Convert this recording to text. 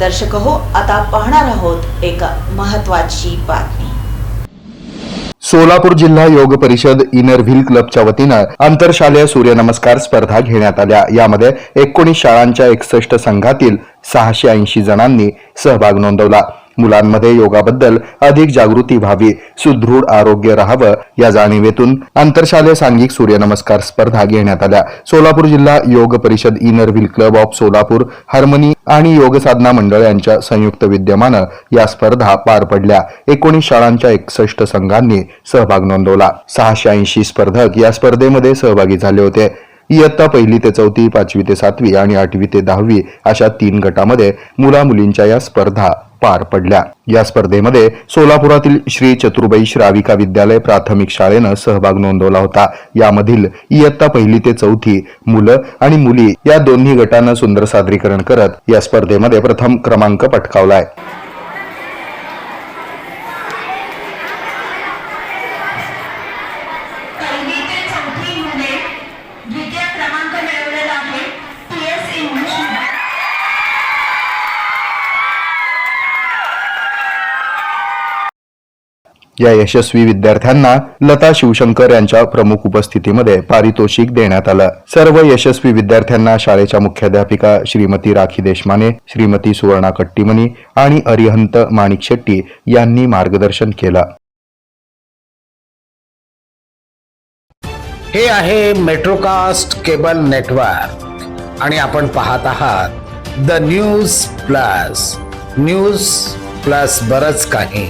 दर्शक हो आता पाहणार आहोत एक महत्वाची बातमी. सोलापूर जिल्हा योग परिषद इनर व्हील क्लबच्या वतीनं आंतरशालेय सूर्यनमस्कार स्पर्धा घेण्यात आल्या. यामध्ये एकोणीस शाळांच्या एकसष्ट संघातील सहाशे ऐंशी जणांनी सहभाग नोंदवला. मुलांमध्ये योगाबद्दल अधिक जागृती व्हावी सुदृढ आरोग्य राहावं या जाणीवेतून आंतरशालेय सांघिक सूर्यनमस्कार स्पर्धा घेण्यात आल्या. सोलापूर जिल्हा योग परिषद inner wheel club of Solapur harmony आणि योग साधना मंडळ यांच्या संयुक्त विद्यमानं या स्पर्धा पार पडल्या. एकोणीस शाळांच्या एकसष्ट संघांनी सहभाग नोंदवला. सहाशे ऐंशी स्पर्धक या स्पर्धेमध्ये सहभागी झाले होते. इयत्ता पहिली ते चौथी पाचवी ते सातवी आणि आठवी ते दहावी अशा तीन गटामध्ये मुला मुलींच्या या स्पर्धा पार पडल्या. या स्पर्धेमध्ये सोलापुरातील श्री चतुर्बाई श्राविका विद्यालय प्राथमिक शाळेनं सहभाग नोंदवला होता. यामधील इयत्ता पहिली ते चौथी मुलं आणि मुली या दोन्ही गटानं सुंदर सादरीकरण करत या स्पर्धेमध्ये प्रथम क्रमांक पटकावलाय पहिली ते चौथीमध्ये द्वितीय क्रमांक मिळवलेला आहे पी एस इंग्लिश या यशस्वी विद्यार्थ्यांना लता शिवशंकर यांच्या प्रमुख उपस्थितीमध्ये पारितोषिक देण्यात आलं. सर्व यशस्वी विद्यार्थ्यांना शाळेच्या मुख्याध्यापिका श्रीमती राखी देशमाने श्रीमती सुवर्णा कट्टीमनी आणि अरिहंत माणिक शेट्टी यांनी मार्गदर्शन केलं. हे आहे मेट्रोकास्ट केबल नेटवर्क आणि आपण पाहत आहात the news plus. News plus बरच काही.